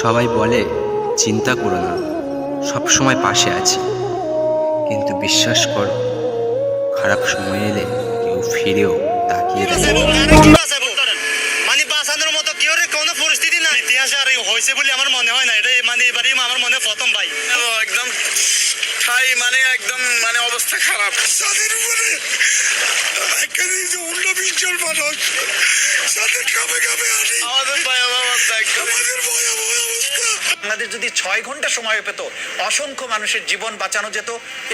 সবাই বলে চিন্তা করো না সব সময় পাশে আছি। কিন্তু বিশ্বাস কর খারাপ সময় এলে কেউ ফিরেও তাকিয়ে। মানে বাঁচানোর মতো কেউ কোনো পরিস্থিতি ইতিহাসে আর হয়েছে বলে আমার মনে হয় না। এটা মানে এবারই আমার মনে প্রথম ভাই। একদম ঠাই মানে একদম মানে অবস্থা খারাপ তাদের উপরে এখানে যে অন্য বিশজন মানুষ তাদের কামে কামে আনি আমাদের ভয়াবহ অবস্থা আমাদের ভয়াবহ অবস্থা বাংলাদেশ যদি ছয় ঘণ্টা সময় পেত, অসংখ্য মানুষের জীবন বাঁচানো যেত।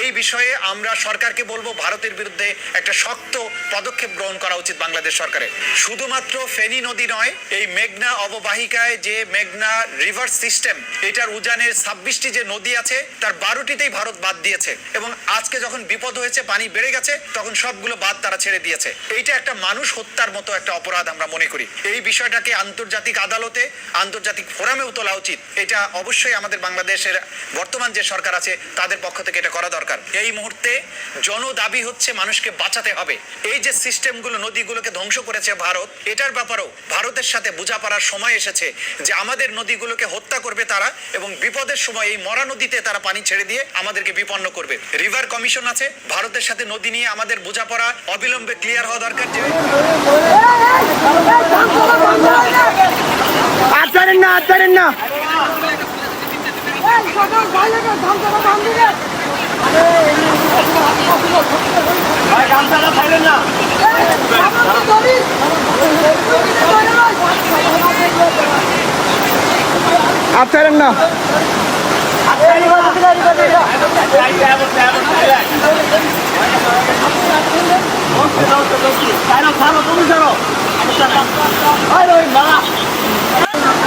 এই বিষয়ে আমরা সরকারকে বলব, ভারতের বিরুদ্ধে একটা শক্ত পদক্ষেপ গ্রহণ করা উচিত বাংলাদেশ সরকারের। শুধুমাত্র ফেনী নদী নয়, এই মেঘনা অববাহিকায় যে মেঘনা রিভার সিস্টেম এটার উজানের ছাব্বিশটি যে নদী আছে, তার বারোটিতেই ভারত বাদ দিয়েছে। এবং আজকে যখন বিপদ হয়েছে, পানি বেড়ে গেছে, তখন সবগুলো বাদ তারা ছেড়ে দিয়েছে। এইটা একটা মানুষ হত্যার মতো একটা অপরাধ আমরা মনে করি। এই বিষয়টাকে আন্তর্জাতিক আদালতে, আন্তর্জাতিক ফোরামেও তোলা উচিত। এটা অবশ্যই আমাদের বাংলাদেশের বর্তমান যে সরকার আছে, তাদের পক্ষ থেকে এটা করা দরকার। এই মুহূর্তে জন দাবি হচ্ছে মানুষকে বাঁচাতে হবে। এই যে সিস্টেমগুলো, নদীগুলোকে ধ্বংস করেছে ভারত, এটার ব্যাপারেও ভারতের সাথে বোঝাপড়ার সময় এসেছে যে আমাদের নদীগুলোকে হত্যা করবে তারা এবং বিপদের সময় এই মরা নদীতে তারা পানি ছেড়ে দিয়ে আমাদেরকে বিপন্ন করবে। রিভার কমিশন আছে, ভারতের সাথে নদী নিয়ে আমাদের বোঝাপড়া অবিলম্বে ক্লিয়ার হওয়া দরকার যে আর ছাড়েন না ছাড়েন না। আর ছাড়েন না